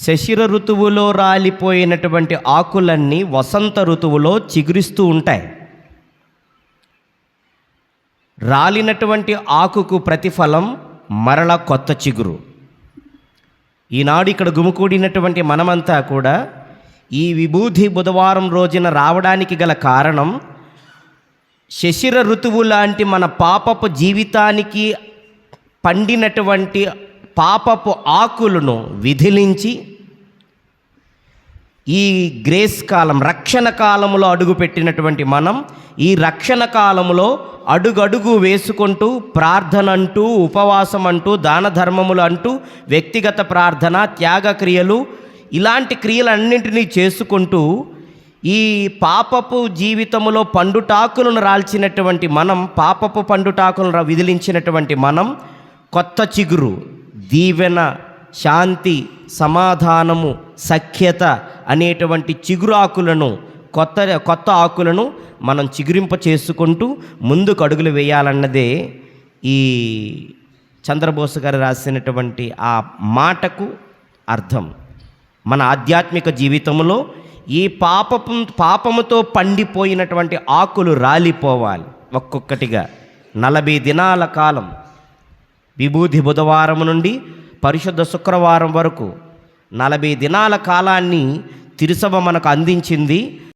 శశిర ఋతువులో రాలిపోయినటువంటి ఆకులన్నీ వసంత ఋతువులో చిగురిస్తూ ఉంటాయి. రాలినటువంటి ఆకుకు ప్రతిఫలం మరల కొత్త చిగురు. ఈనాడు ఇక్కడ గుమికూడినటువంటి మనమంతా కూడా ఈ విభూతి బుధవారం రోజున రావడానికి గల కారణం శశిర ఋతువు లాంటి మన పాపపు జీవితానికి పండినటువంటి పాపపు ఆకులను విధిలించి ఈ గ్రేస్ కాలం రక్షణ కాలంలో అడుగుపెట్టినటువంటి మనం ఈ రక్షణ కాలంలో అడుగడుగు వేసుకుంటూ ప్రార్థన అంటూ ఉపవాసం అంటూ దాన ధర్మములు అంటూ వ్యక్తిగత ప్రార్థన త్యాగ క్రియలు ఇలాంటి క్రియలన్నింటినీ చేసుకుంటూ ఈ పాపపు జీవితములో పండుటాకులను రాల్చినటువంటి మనం పాపపు పండుటాకులను విదిలించినటువంటి మనం కొత్త చిగురు దీవెన శాంతి సమాధానము సఖ్యత అనేటువంటి చిగురు ఆకులను కొత్త కొత్త ఆకులను మనం చిగురింప చేసుకుంటూ ముందుకు అడుగులు వేయాలన్నదే ఈ చంద్రబోస్ గారు రాసినటువంటి ఆ మాటకు అర్థం. మన ఆధ్యాత్మిక జీవితంలో ఈ పాపపు పాపముతో పండిపోయినటువంటి ఆకులు రాలిపోవాలి. ఒక్కొక్కటిగా నలభై దినాల కాలం విభూతి బుధవారం నుండి పరిశుద్ధ శుక్రవారం వరకు నలభై దినాల కాలాన్ని తిరుసభ మనకు అందించింది.